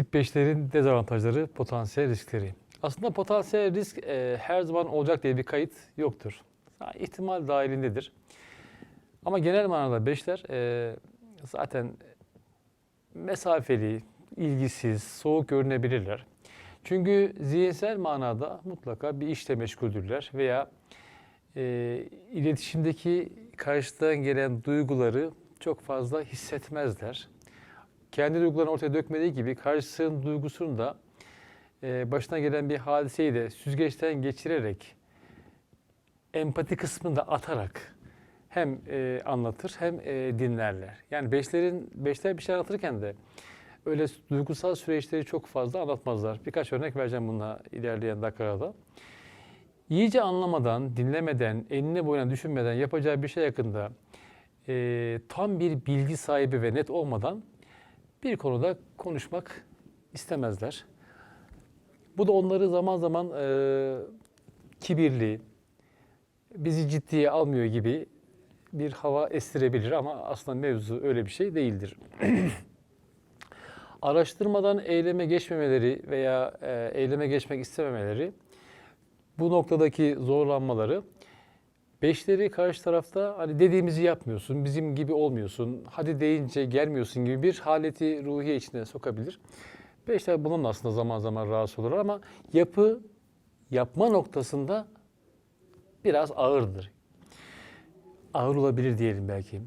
Tip 5'lerin dezavantajları, potansiyel riskleri. Aslında potansiyel risk e, her zaman olacak diye bir kayıt yoktur. İhtimal dahilindedir. Ama genel manada 5'ler e, zaten mesafeli, ilgisiz, soğuk görünebilirler. Çünkü zihinsel manada mutlaka bir işle meşguldürler veya e, iletişimdeki karşıdan gelen duyguları çok fazla hissetmezler. Kendi duygularını ortaya dökmediği gibi karşısının duygusunu da e, başına gelen bir hadiseyi de süzgeçten geçirerek empati kısmını da atarak hem e, anlatır hem e, dinlerler. Yani beşlerin beşler bir şey anlatırken de öyle duygusal süreçleri çok fazla anlatmazlar. Birkaç örnek vereceğim buna ilerleyen dakikada. İyice anlamadan, dinlemeden, enine boyuna düşünmeden yapacağı bir şey hakkında e, tam bir bilgi sahibi ve net olmadan bir konuda konuşmak istemezler. Bu da onları zaman zaman e, kibirli, bizi ciddiye almıyor gibi bir hava estirebilir ama aslında mevzu öyle bir şey değildir. Araştırmadan eyleme geçmemeleri veya e, eyleme geçmek istememeleri bu noktadaki zorlanmaları beşleri karşı tarafta hani dediğimizi yapmıyorsun, bizim gibi olmuyorsun, hadi deyince gelmiyorsun gibi bir haleti ruhiye içine sokabilir. Beşler bunun aslında zaman zaman rahatsız olur ama yapı yapma noktasında biraz ağırdır. Ağır olabilir diyelim belki.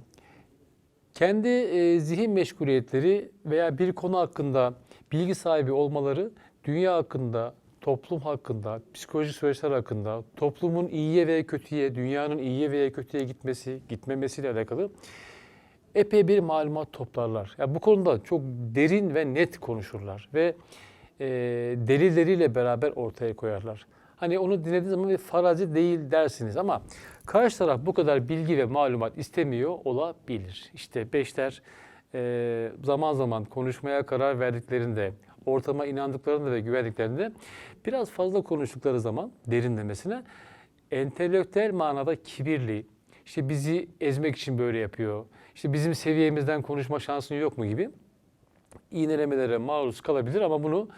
Kendi e, zihin meşguliyetleri veya bir konu hakkında bilgi sahibi olmaları dünya hakkında, toplum hakkında, psikolojik süreçler hakkında, toplumun iyiye veya kötüye, dünyanın iyiye veya kötüye gitmesi, gitmemesiyle alakalı epey bir malumat toplarlar. Ya bu konuda çok derin ve net konuşurlar ve e, delilleriyle beraber ortaya koyarlar. Hani onu dinlediğiniz zaman bir farazi değil dersiniz ama karşı taraf bu kadar bilgi ve malumat istemiyor olabilir. İşte beşler e, zaman zaman konuşmaya karar verdiklerinde, ortama inandıklarında ve güvendiklerinde biraz fazla konuştukları zaman derinlemesine entelektüel manada kibirli, işte bizi ezmek için böyle yapıyor, işte bizim seviyemizden konuşma şansın yok mu gibi iğnelemelere maruz kalabilir ama bunu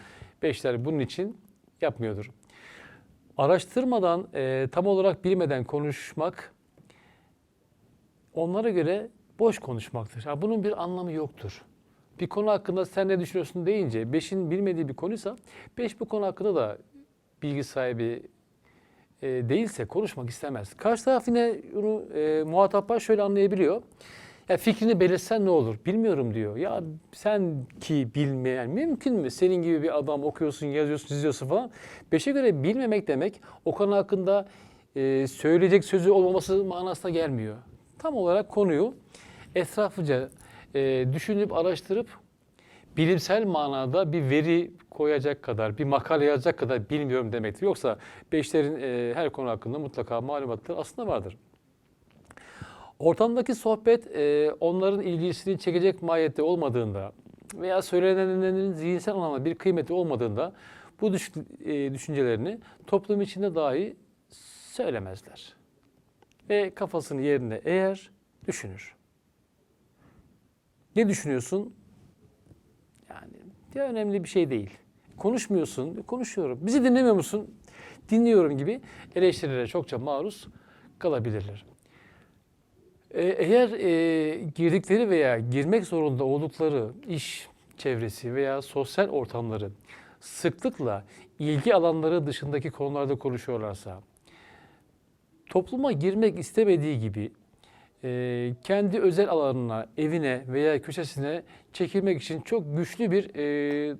beşler bunun için yapmıyordur. Araştırmadan, e, tam olarak bilmeden konuşmak onlara göre boş konuşmaktır. Ha, bunun bir anlamı yoktur. Bir konu hakkında sen ne düşünüyorsun deyince, beşin bilmediği bir konuysa, beş bu konu hakkında da bilgi sahibi e, değilse konuşmak istemez. Karşı taraf yine bunu e, muhataplar şöyle anlayabiliyor. Ya fikrini belirtsen ne olur? Bilmiyorum diyor. Ya sen ki bilmeyen mümkün mü? Senin gibi bir adam okuyorsun, yazıyorsun, çiziyorsun falan. Beşe göre bilmemek demek o konu hakkında e, söyleyecek sözü olmaması manasına gelmiyor. Tam olarak konuyu etraflıca e, düşünüp araştırıp bilimsel manada bir veri koyacak kadar, bir makale yazacak kadar bilmiyorum demektir. Yoksa beşlerin e, her konu hakkında mutlaka malumatları aslında vardır. Ortamdaki sohbet e, onların ilgisini çekecek mahiyette olmadığında veya söylenenlerin zihinsel anlamda bir kıymeti olmadığında bu düş- e, düşüncelerini toplum içinde dahi söylemezler. Ve kafasını yerine eğer düşünür. Ne düşünüyorsun? Yani ya önemli bir şey değil. Konuşmuyorsun, konuşuyorum. Bizi dinlemiyor musun? Dinliyorum gibi eleştirilere çokça maruz kalabilirler. Ee, Eğer e, girdikleri veya girmek zorunda oldukları iş çevresi veya sosyal ortamları sıklıkla ilgi alanları dışındaki konularda konuşuyorlarsa, topluma girmek istemediği gibi e, kendi özel alanına, evine veya köşesine çekilmek için çok güçlü bir e,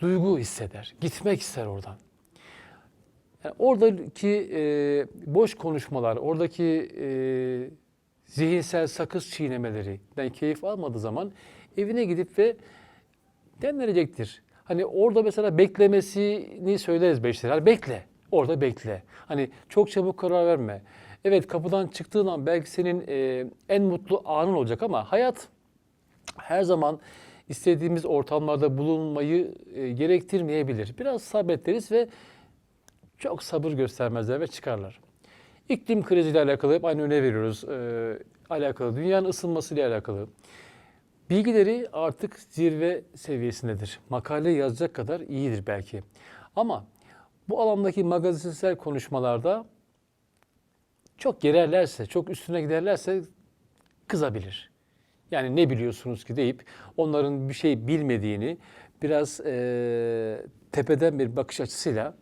duygu hisseder. Gitmek ister oradan. Yani oradaki e, boş konuşmalar, oradaki e, zihinsel sakız çiğnemelerinden keyif almadığı zaman evine gidip ve demlenecektir. Hani orada mesela beklemesini söyleriz beşler. Hani bekle, orada bekle. Hani çok çabuk karar verme. Evet kapıdan çıktığın an belki senin e, en mutlu anın olacak ama hayat her zaman istediğimiz ortamlarda bulunmayı e, gerektirmeyebilir. Biraz sabrederiz ve çok sabır göstermezler ve çıkarlar. İklim kriziyle alakalı hep aynı öne veriyoruz. Ee, alakalı, dünyanın ısınmasıyla alakalı. Bilgileri artık zirve seviyesindedir. Makale yazacak kadar iyidir belki. Ama bu alandaki magazinsel konuşmalarda çok gererlerse, çok üstüne giderlerse kızabilir. Yani ne biliyorsunuz ki deyip onların bir şey bilmediğini biraz eee, tepeden bir bakış açısıyla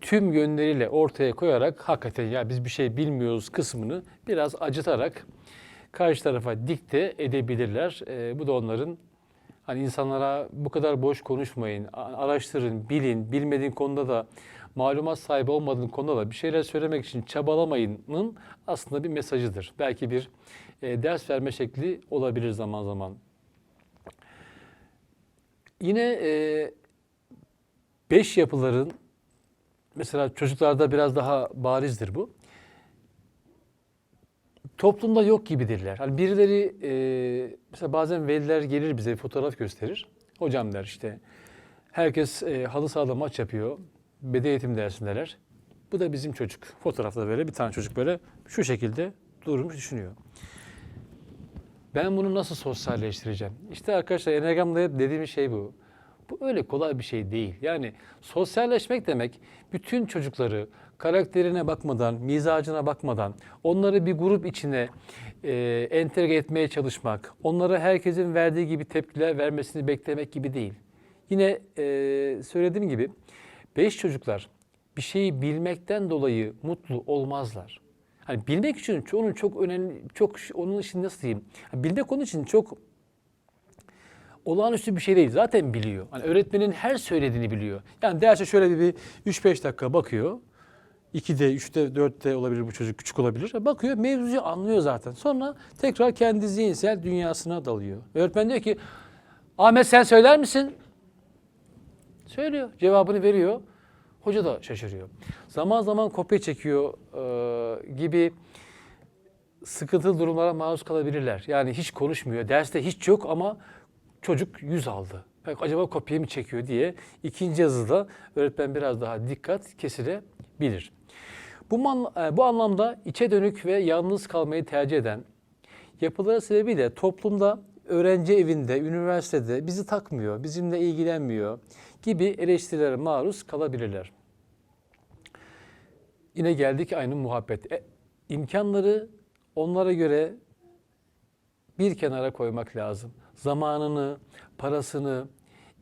tüm yönleriyle ortaya koyarak hakikaten ya biz bir şey bilmiyoruz kısmını biraz acıtarak karşı tarafa dikte edebilirler. Eee, bu da onların hani insanlara bu kadar boş konuşmayın, araştırın, bilin, bilmediğin konuda da malumat sahibi olmadığın konuda da bir şeyler söylemek için çabalamayının aslında bir mesajıdır. Belki bir e, ders verme şekli olabilir zaman zaman. Yine e, beş yapıların mesela çocuklarda biraz daha barizdir bu. Toplumda yok gibidirler. Hani birileri e, mesela bazen veliler gelir bize fotoğraf gösterir. Hocam der işte herkes e, halı sahada maç yapıyor. Beden eğitim dersindeler. Bu da bizim çocuk. Fotoğrafta böyle bir tane çocuk böyle şu şekilde durmuş düşünüyor. Ben bunu nasıl sosyalleştireceğim? İşte arkadaşlar Enneagram'da hep dediğim şey bu. Bu öyle kolay bir şey değil. Yani sosyalleşmek demek bütün çocukları karakterine bakmadan, mizacına bakmadan onları bir grup içine e, entegre etmeye çalışmak, onlara herkesin verdiği gibi tepkiler vermesini beklemek gibi değil. Yine e, söylediğim gibi beş çocuklar bir şeyi bilmekten dolayı mutlu olmazlar. Hani bilmek için onun çok önemli, çok onun için nasıl diyeyim? Hani bilmek onun için çok olağanüstü bir şey değil. Zaten biliyor. Hani öğretmenin her söylediğini biliyor. Yani derse şöyle bir 3-5 dakika bakıyor. 2'de, 3'te, 4'te olabilir bu çocuk küçük olabilir. Bakıyor mevzuyu anlıyor zaten. Sonra tekrar kendi zihinsel dünyasına dalıyor. Öğretmen diyor ki Ahmet sen söyler misin? Söylüyor. Cevabını veriyor. Hoca da şaşırıyor. Zaman zaman kopya çekiyor e, gibi sıkıntılı durumlara maruz kalabilirler. Yani hiç konuşmuyor. Derste hiç yok ama çocuk yüz aldı. Bak acaba kopya mı çekiyor diye ikinci yazıda öğretmen biraz daha dikkat kesilebilir. Bu, man, e, bu anlamda içe dönük ve yalnız kalmayı tercih eden yapıları sebebiyle toplumda öğrenci evinde, üniversitede bizi takmıyor, bizimle ilgilenmiyor gibi eleştirilere maruz kalabilirler. Yine geldik aynı muhabbet. E, imkanları onlara göre bir kenara koymak lazım. Zamanını, parasını,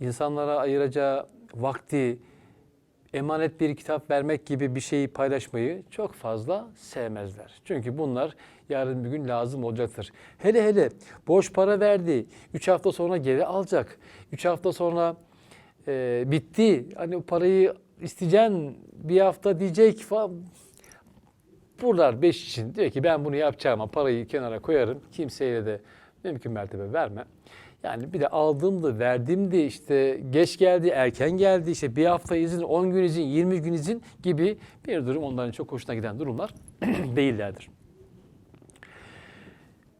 insanlara ayıracağı vakti, emanet bir kitap vermek gibi bir şeyi paylaşmayı çok fazla sevmezler. Çünkü bunlar yarın bir gün lazım olacaktır. Hele hele boş para verdi, 3 hafta sonra geri alacak, 3 hafta sonra e, bitti, hani o parayı isteyeceksin bir hafta diyecek falan. Buralar 5 için diyor ki ben bunu yapacağım ama parayı kenara koyarım. Kimseye de mümkün mertebe verme. Yani bir de aldığımdı, verdiğimdi, işte geç geldi, erken geldi, işte bir hafta izin, 10 gün izin, 20 gün izin gibi bir durum onların çok hoşuna giden durumlar değillerdir.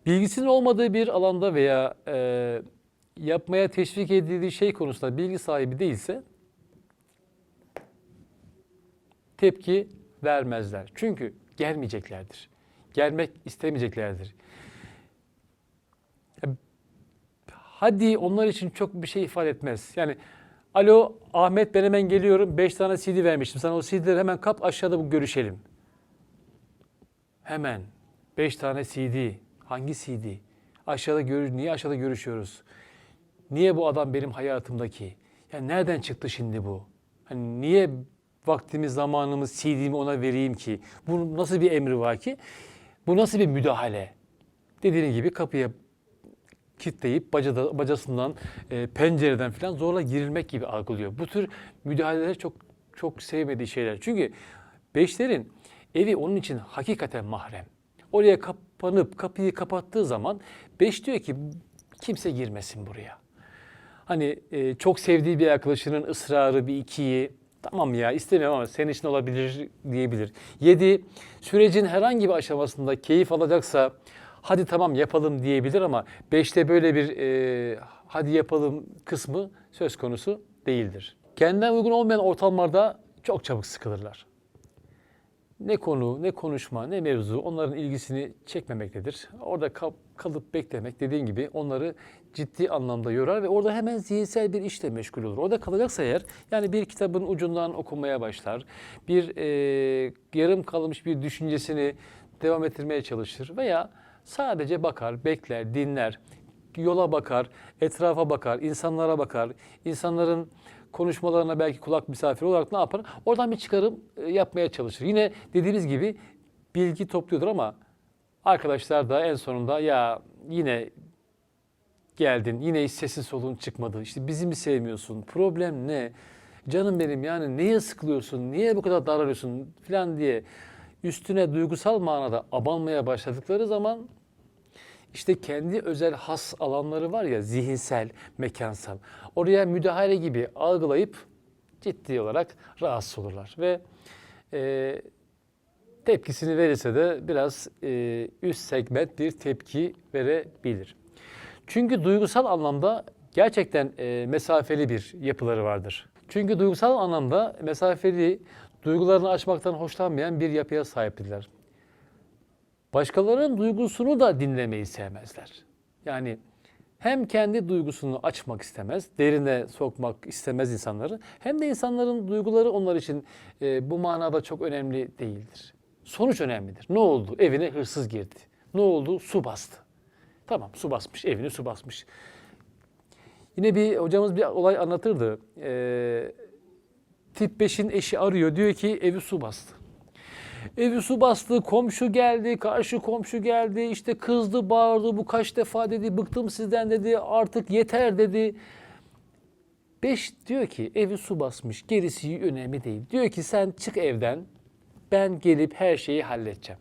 Bilgisinin olmadığı bir alanda veya e, yapmaya teşvik edildiği şey konusunda bilgi sahibi değilse tepki vermezler. Çünkü gelmeyeceklerdir. Gelmek istemeyeceklerdir. Hadi onlar için çok bir şey ifade etmez. Yani alo Ahmet ben hemen geliyorum. 5 tane CD vermiştim. Sana o CD'leri hemen kap aşağıda bu görüşelim. Hemen 5 tane CD. Hangi CD? Aşağıda görüş niye aşağıda görüşüyoruz? Niye bu adam benim hayatımdaki? Yani nereden çıktı şimdi bu? Hani niye vaktimiz, zamanımız, CD'mi ona vereyim ki? Bu nasıl bir emri var ki? Bu nasıl bir müdahale? Dediğin gibi kapıya kitleyip bacada, bacasından, e, pencereden falan zorla girilmek gibi algılıyor. Bu tür müdahaleler çok çok sevmediği şeyler. Çünkü beşlerin evi onun için hakikaten mahrem. Oraya kapanıp kapıyı kapattığı zaman beş diyor ki kimse girmesin buraya. Hani e, çok sevdiği bir arkadaşının ısrarı bir ikiyi tamam ya istemiyorum ama senin için olabilir diyebilir. Yedi sürecin herhangi bir aşamasında keyif alacaksa hadi tamam yapalım diyebilir ama beşte böyle bir e, hadi yapalım kısmı söz konusu değildir. Kendinden uygun olmayan ortamlarda çok çabuk sıkılırlar. Ne konu, ne konuşma, ne mevzu onların ilgisini çekmemektedir. Orada kal- kalıp beklemek dediğin gibi onları ciddi anlamda yorar ve orada hemen zihinsel bir işle meşgul olur. Orada kalacaksa eğer yani bir kitabın ucundan okumaya başlar. Bir e, yarım kalmış bir düşüncesini devam ettirmeye çalışır veya sadece bakar, bekler, dinler, yola bakar, etrafa bakar, insanlara bakar, insanların konuşmalarına belki kulak misafiri olarak ne yapar? Oradan bir çıkarım e, yapmaya çalışır. Yine dediğimiz gibi bilgi topluyordur ama arkadaşlar da en sonunda ya yine geldin, yine hiç sesin soluğun çıkmadı. İşte bizi mi sevmiyorsun? Problem ne? Canım benim yani neye sıkılıyorsun? Niye bu kadar daralıyorsun falan diye üstüne duygusal manada abanmaya başladıkları zaman işte kendi özel has alanları var ya zihinsel, mekansal. Oraya müdahale gibi algılayıp ciddi olarak rahatsız olurlar. Ve e, tepkisini verirse de biraz e, üst segment bir tepki verebilir. Çünkü duygusal anlamda gerçekten e, mesafeli bir yapıları vardır. Çünkü duygusal anlamda mesafeli, duygularını açmaktan hoşlanmayan bir yapıya sahiptirler. Başkalarının duygusunu da dinlemeyi sevmezler. Yani hem kendi duygusunu açmak istemez, derine sokmak istemez insanları, hem de insanların duyguları onlar için e, bu manada çok önemli değildir. Sonuç önemlidir. Ne oldu? Evine hırsız girdi. Ne oldu? Su bastı. Tamam su basmış, evini su basmış. Yine bir hocamız bir olay anlatırdı. Ee, tip 5'in eşi arıyor. Diyor ki evi su bastı. Evi su bastı, komşu geldi, karşı komşu geldi, işte kızdı, bağırdı, bu kaç defa dedi, bıktım sizden dedi, artık yeter dedi. Beş diyor ki evi su basmış, gerisi önemli değil. Diyor ki sen çık evden, ben gelip her şeyi halledeceğim.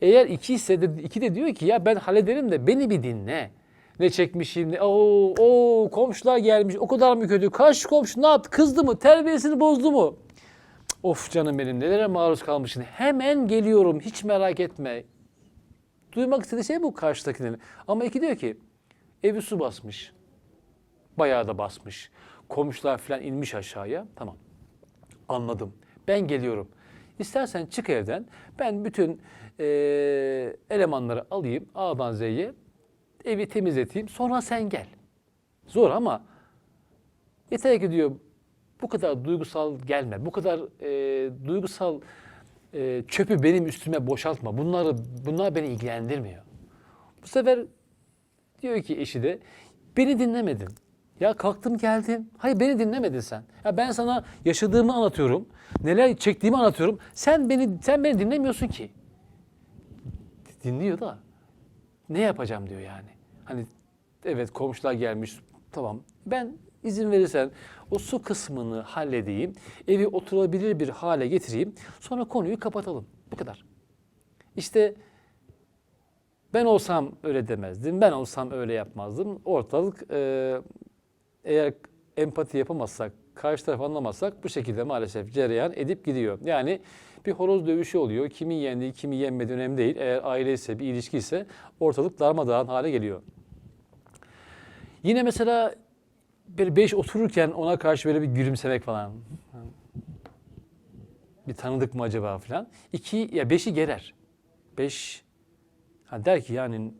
Eğer iki ise de, iki de diyor ki ya ben hallederim de beni bir dinle. Ne çekmişim, ne, oo, oo, komşular gelmiş, o kadar mı kötü? Karşı komşu ne yaptı, kızdı mı, terbiyesini bozdu mu? Of canım benim nelere maruz kalmışsın. Hemen geliyorum, hiç merak etme. Duymak istediği şey bu karşıdakinin. Ama iki diyor ki, evi su basmış. Bayağı da basmış. Komşular falan inmiş aşağıya. Tamam. Anladım. Ben geliyorum. İstersen çık evden. Ben bütün eee, elemanları alayım A'dan Z'ye. Evi temizleteyim. Sonra sen gel. Zor ama yeter ki diyor bu kadar duygusal gelme. Bu kadar eee, duygusal eee, çöpü benim üstüme boşaltma. Bunları bunlar beni ilgilendirmiyor. Bu sefer diyor ki eşi de beni dinlemedin. Ya kalktım geldim. Hayır beni dinlemedin sen. Ya ben sana yaşadığımı anlatıyorum. Neler çektiğimi anlatıyorum. Sen beni sen beni dinlemiyorsun ki. Dinliyor da ne yapacağım diyor yani. Hani evet komşular gelmiş tamam ben izin verirsen o su kısmını halledeyim. Evi oturabilir bir hale getireyim. Sonra konuyu kapatalım. Bu kadar. İşte ben olsam öyle demezdim. Ben olsam öyle yapmazdım. Ortalık e, eğer empati yapamazsak, karşı tarafı anlamazsak bu şekilde maalesef cereyan edip gidiyor. Yani bir horoz dövüşü oluyor. Kimin yendiği, kimi yenmediği önemli değil. Eğer aile ise, bir ilişki ise ortalık darmadağın hale geliyor. Yine mesela böyle beş otururken ona karşı böyle bir gülümsemek falan. Bir tanıdık mı acaba falan. İki, ya beşi gerer. Beş Ha der ki yani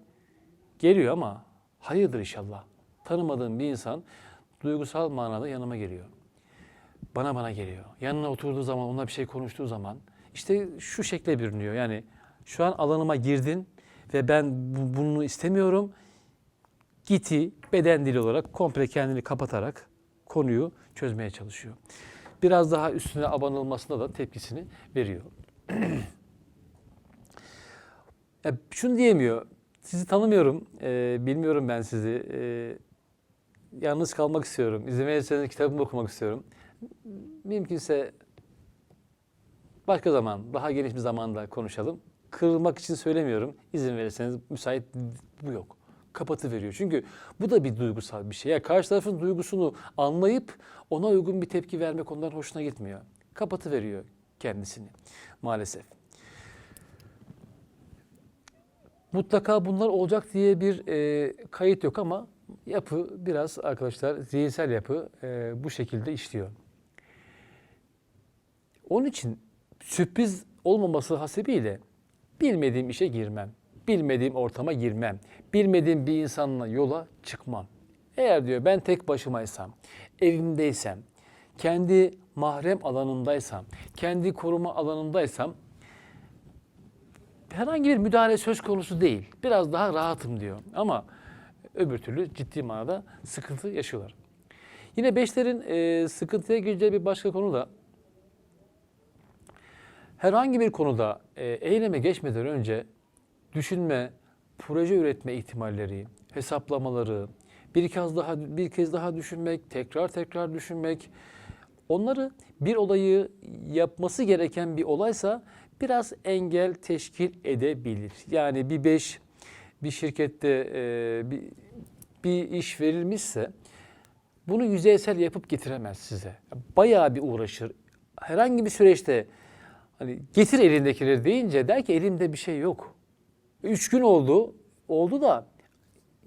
geliyor ama hayırdır inşallah. Tanımadığım bir insan duygusal manada yanıma geliyor. Bana bana geliyor. Yanına oturduğu zaman, onunla bir şey konuştuğu zaman işte şu şekle bürünüyor. Yani şu an alanıma girdin ve ben bu- bunu istemiyorum. Giti beden dili olarak komple kendini kapatarak konuyu çözmeye çalışıyor. Biraz daha üstüne abanılmasına da tepkisini veriyor. Ya şunu diyemiyor. Sizi tanımıyorum. e, bilmiyorum ben sizi. e, yalnız kalmak istiyorum. İzin verirseniz kitabımı okumak istiyorum. Mümkünse başka zaman, daha geniş bir zamanda konuşalım. Kırılmak için söylemiyorum. İzin verirseniz müsait bu yok. Kapatı veriyor. Çünkü bu da bir duygusal bir şey. Yani karşı tarafın duygusunu anlayıp ona uygun bir tepki vermek onların hoşuna gitmiyor. Kapatı veriyor kendisini maalesef. Mutlaka bunlar olacak diye bir e, kayıt yok ama yapı biraz arkadaşlar zihinsel yapı e, bu şekilde işliyor. Onun için sürpriz olmaması hasebiyle bilmediğim işe girmem. Bilmediğim ortama girmem. Bilmediğim bir insanla yola çıkmam. Eğer diyor ben tek başımaysam, evimdeysem, kendi mahrem alanındaysam, kendi koruma alanındaysam herhangi bir müdahale söz konusu değil. Biraz daha rahatım diyor. Ama öbür türlü ciddi manada sıkıntı yaşıyorlar. Yine beşlerin e, sıkıntıya gireceği bir başka konu da herhangi bir konuda e, eyleme geçmeden önce düşünme, proje üretme ihtimalleri, hesaplamaları, bir kez daha bir kez daha düşünmek, tekrar tekrar düşünmek, onları bir olayı yapması gereken bir olaysa biraz engel teşkil edebilir. Yani bir beş bir şirkette e, bir, bir iş verilmişse bunu yüzeysel yapıp getiremez size. Bayağı bir uğraşır. Herhangi bir süreçte hani getir elindekileri deyince der ki elimde bir şey yok. Üç gün oldu, oldu da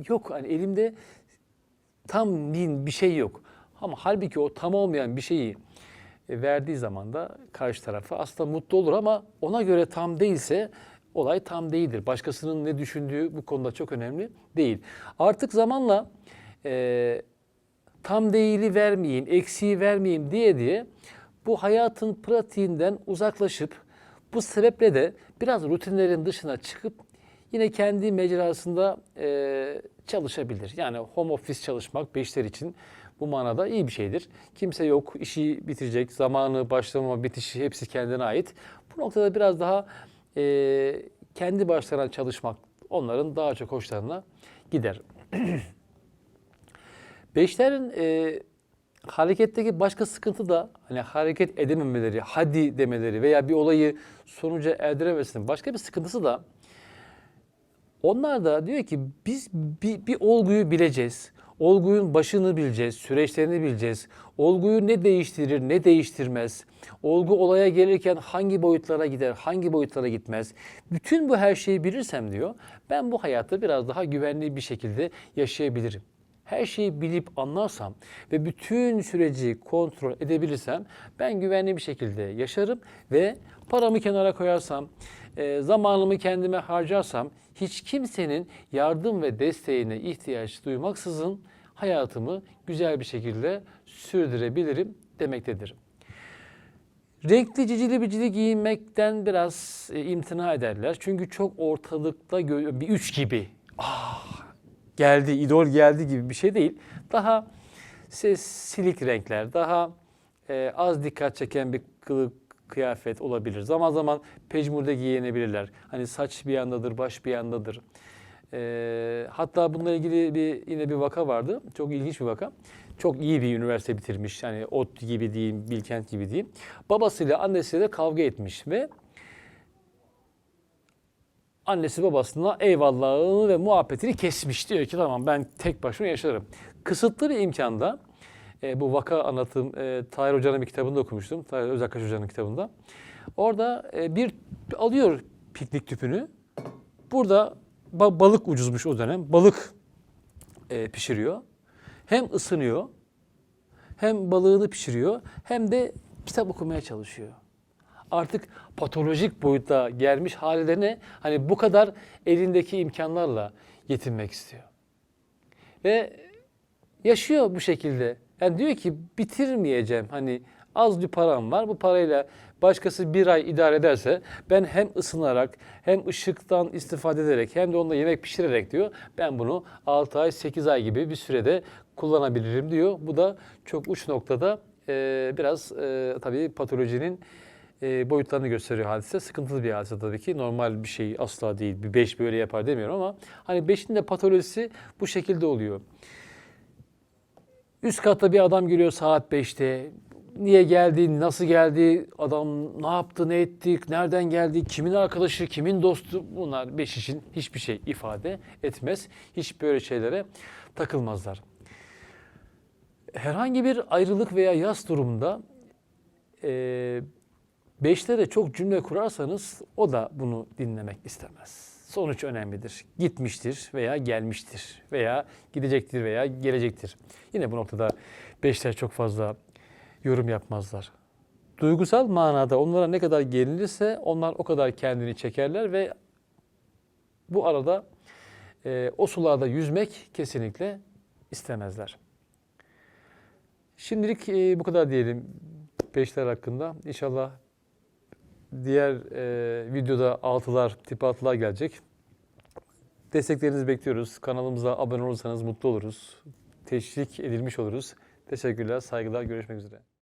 yok hani elimde tam bir, bir şey yok. Ama halbuki o tam olmayan bir şeyi e, verdiği zaman da karşı tarafa aslında mutlu olur ama ona göre tam değilse olay tam değildir. Başkasının ne düşündüğü bu konuda çok önemli değil. Artık zamanla e, tam değili vermeyeyim, eksiği vermeyeyim diye diye bu hayatın pratiğinden uzaklaşıp bu sebeple de biraz rutinlerin dışına çıkıp yine kendi mecrasında e, çalışabilir. Yani home office çalışmak beşler için bu manada iyi bir şeydir. Kimse yok, işi bitirecek, zamanı, başlama, bitişi hepsi kendine ait. Bu noktada biraz daha e, kendi başlarına çalışmak onların daha çok hoşlarına gider. Beşlerin e, hareketteki başka sıkıntı da hani hareket edememeleri, hadi demeleri veya bir olayı sonuca erdiremesinin başka bir sıkıntısı da onlar da diyor ki biz bir, bir olguyu bileceğiz. Olgunun başını bileceğiz, süreçlerini bileceğiz. Olguyu ne değiştirir, ne değiştirmez. Olgu olaya gelirken hangi boyutlara gider, hangi boyutlara gitmez. Bütün bu her şeyi bilirsem diyor, ben bu hayatı biraz daha güvenli bir şekilde yaşayabilirim. Her şeyi bilip anlarsam ve bütün süreci kontrol edebilirsem ben güvenli bir şekilde yaşarım ve paramı kenara koyarsam, e, zamanımı kendime harcarsam hiç kimsenin yardım ve desteğine ihtiyaç duymaksızın hayatımı güzel bir şekilde sürdürebilirim demektedir. Renkli cicili bicili giyinmekten biraz e, imtina ederler. Çünkü çok ortalıkta bir üç gibi. Ah, geldi, idol geldi gibi bir şey değil. Daha silik renkler, daha e, az dikkat çeken bir kılık kıyafet olabilir. Zaman zaman pejmurde giyinebilirler. Hani saç bir yandadır, baş bir yandadır. E, hatta bununla ilgili bir yine bir vaka vardı. Çok ilginç bir vaka. Çok iyi bir üniversite bitirmiş. Hani ODTÜ gibi diyeyim, Bilkent gibi diyeyim. Babasıyla annesiyle kavga etmiş ve annesi babasına eyvallahını ve muhabbetini kesmiş. Diyor ki tamam ben tek başıma yaşarım. Kısıtlı bir imkanda e, bu vaka anlatım e, Tahir Hoca'nın bir kitabında okumuştum. Tahir Özakaş Hoca'nın kitabında. Orada e, bir alıyor piknik tüpünü. Burada ba- balık ucuzmuş o dönem. Balık e, pişiriyor. Hem ısınıyor, hem balığını pişiriyor, hem de kitap okumaya çalışıyor. Artık patolojik boyuta gelmiş haline hani bu kadar elindeki imkanlarla yetinmek istiyor. Ve yaşıyor bu şekilde. Yani diyor ki bitirmeyeceğim. Hani az bir param var. Bu parayla başkası bir ay idare ederse ben hem ısınarak hem ışıktan istifade ederek hem de onunla yemek pişirerek diyor. Ben bunu 6 ay 8 ay gibi bir sürede kullanabilirim diyor. Bu da çok uç noktada e, biraz e, tabii patolojinin e, boyutlarını gösteriyor hadise. Sıkıntılı bir hadise tabii ki. Normal bir şey asla değil. Bir 5 böyle yapar demiyorum ama hani 5'in de patolojisi bu şekilde oluyor. Üst katta bir adam geliyor saat 5'te. Niye geldi, nasıl geldi, adam ne yaptı, ne etti, nereden geldi, kimin arkadaşı, kimin dostu bunlar beş için hiçbir şey ifade etmez. Hiç böyle şeylere takılmazlar. Herhangi bir ayrılık veya yas durumunda e, beşlere çok cümle kurarsanız o da bunu dinlemek istemez. Sonuç önemlidir. Gitmiştir veya gelmiştir veya gidecektir veya gelecektir. Yine bu noktada beşler çok fazla yorum yapmazlar. duygusal manada onlara ne kadar gelinirse onlar o kadar kendini çekerler ve bu arada e, o sularda yüzmek kesinlikle istemezler. Şimdilik e, bu kadar diyelim beşler hakkında. İnşallah diğer e, videoda altılar, tip altılar gelecek. Desteklerinizi bekliyoruz. Kanalımıza abone olursanız mutlu oluruz. Teşvik edilmiş oluruz. Teşekkürler, saygılar, görüşmek üzere.